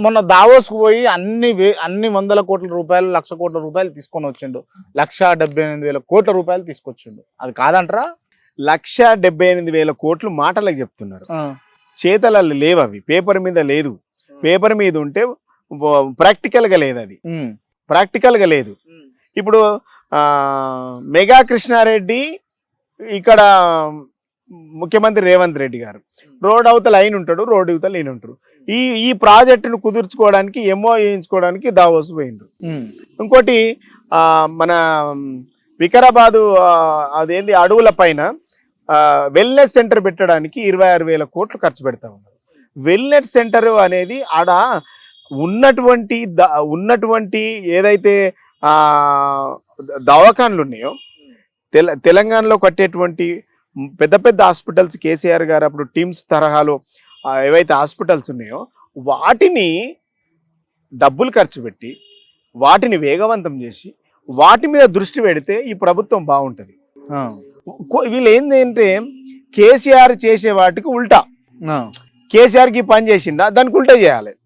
మొన్న దావోస్కు పోయి అన్ని వే- అన్ని వందల కోట్ల రూపాయలు లక్ష కోట్ల రూపాయలు తీసుకొని వచ్చిండు. లక్ష డెబ్బై ఎనిమిది వేల కోట్ల రూపాయలు తీసుకొచ్చిండు. అది కాదంటరా? లక్ష డెబ్బై ఎనిమిది వేల కోట్లు మాటలకు చెప్తున్నారు. చేతలలో లేవు అవి. పేపర్ మీద లేదు. పేపర్ మీద ఉంటే ప్రాక్టికల్గా లేదు అది. ఉమ్. ప్రాక్టికల్గా లేదు ఇప్పుడు మెగా కృష్ణారెడ్డి ఇక్కడ ముఖ్యమంత్రి రేవంత్ రెడ్డి గారు. రోడ్ అవతల ఆయన ఉంటాడు రోడ్ అవతల ఈయన ఉంటారు. ఈ ఈ ప్రాజెక్టును కుదుర్చుకోవడానికి ఎంఓ వేయించుకోవడానికి దావోస్ పోయిండ్రు. ఇంకోటి మన వికారాబాదు అదేంది అడవుల పైన వెల్నెస్ సెంటర్ పెట్టడానికి ఇరవై ఆరు వేల కోట్లు ఖర్చు పెడతా ఉన్నారు. వెల్నెస్ సెంటర్ అనేది ఆడ ఉన్నటువంటి ద- ఉన్నటువంటి ఏదైతే దవాఖాన్లు ఉన్నాయో తెల తెలంగాణలో కట్టేటువంటి పెద్ద పెద్ద హాస్పిటల్స్ కేసీఆర్ గారు అప్పుడు టీమ్స్ తరహాలో ఏవైతే హాస్పిటల్స్ ఉన్నాయో వాటిని డబ్బులు ఖర్చు పెట్టి వాటిని వేగవంతం చేసి వాటి మీద దృష్టి పెడితే ఈ ప్రభుత్వం బాగుంటుంది. వీళ్ళు ఏంటంటే కేసీఆర్ చేసే వాటికి ఉల్టా. కేసీఆర్కి పని చేసిందా దానికి ఉల్టా చేయాలి.